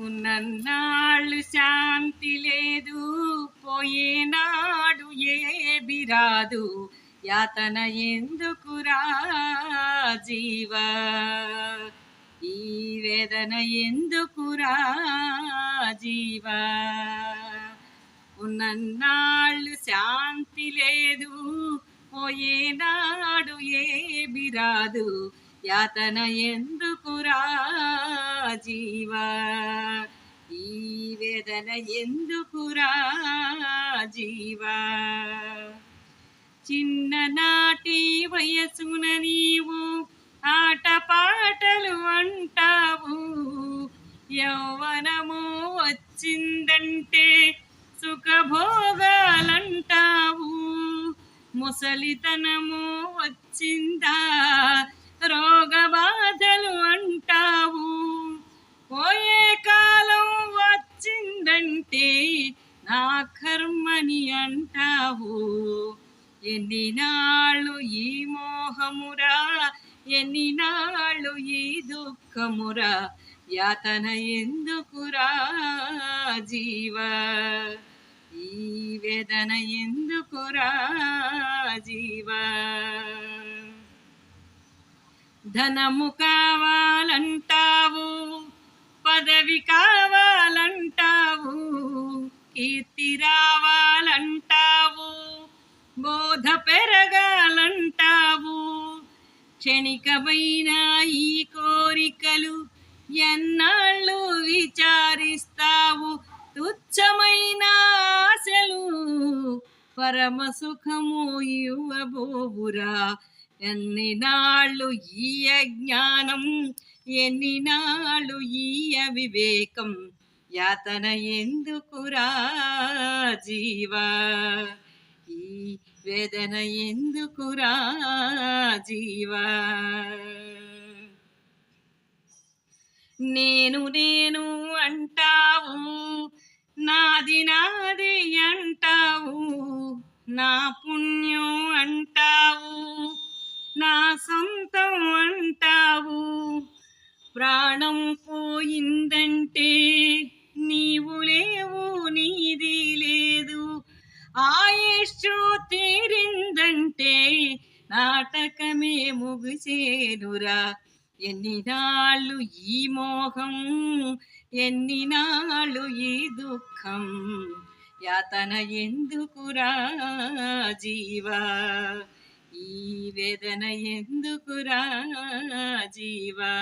ఉన్నన్నాళ్ళు శాంతి లేదు. పోయేనాడు ఏబి రాదు. యాతన ఎందుకురా జీవ? ఈ వేదన ఎందుకురా జీవ? ఉన్నన్నాళ్ళు శాంతి లేదు. పోయేనాడు ఏబి రాదు. యాతన ఎందుకురా జీవా ఈ వేదన ఎందుకురా జీవా చిన్ననాటి వయసున నీవు ఆటపాటలు అంటావు యౌవనము వచ్చిందంటే సుఖభోగాలంటావు ముసలితనము వచ్చిందా నా కర్మని అంటావు. ఎన్ని నాళ్ళు ఈ మోహమురా? ఎన్ని నాళ్ళు ఈ దుఃఖమురా? యాతన ఎందుకురా జీవ? ఈ వేదన ఎందుకురా జీవ? ధనము కావాలంటావు. పదవి కావాలి కీర్తి రావాలంటావు బోధ పెరగాలంటావు క్షణికమైన ఈ కోరికలు ఎన్నాళ్ళు విచారిస్తావు? తుచ్చమైన ఆశలు పరమ సుఖము ఇవ్వబోవురా. ఎన్ని నాళ్ళు ఈ అజ్ఞానం ఎన్ని నాళ్ళు ఈ అవివేకం? యాతన ఎందుకురా జీవా? ఈ వేదన ఎందుకురా జీవా? నేను నేను అంటావు నాది నాది అంటావు నా పుణ్యం అంటావు నా సొంతం అంటావు. ప్రాణం పోయిందంటే నీవు లేవు నీది లేదు. ఆయుష్ తీరిందంటే నాటకమే ముగిసేనురా ఎన్ని నాళ్ళు ఈ మోహం ఎన్ని నాళ్ళు ఈ దుఃఖం? యాతన ఎందుకురా జీవా? ఈ వేదన ఎందుకురా జీవా?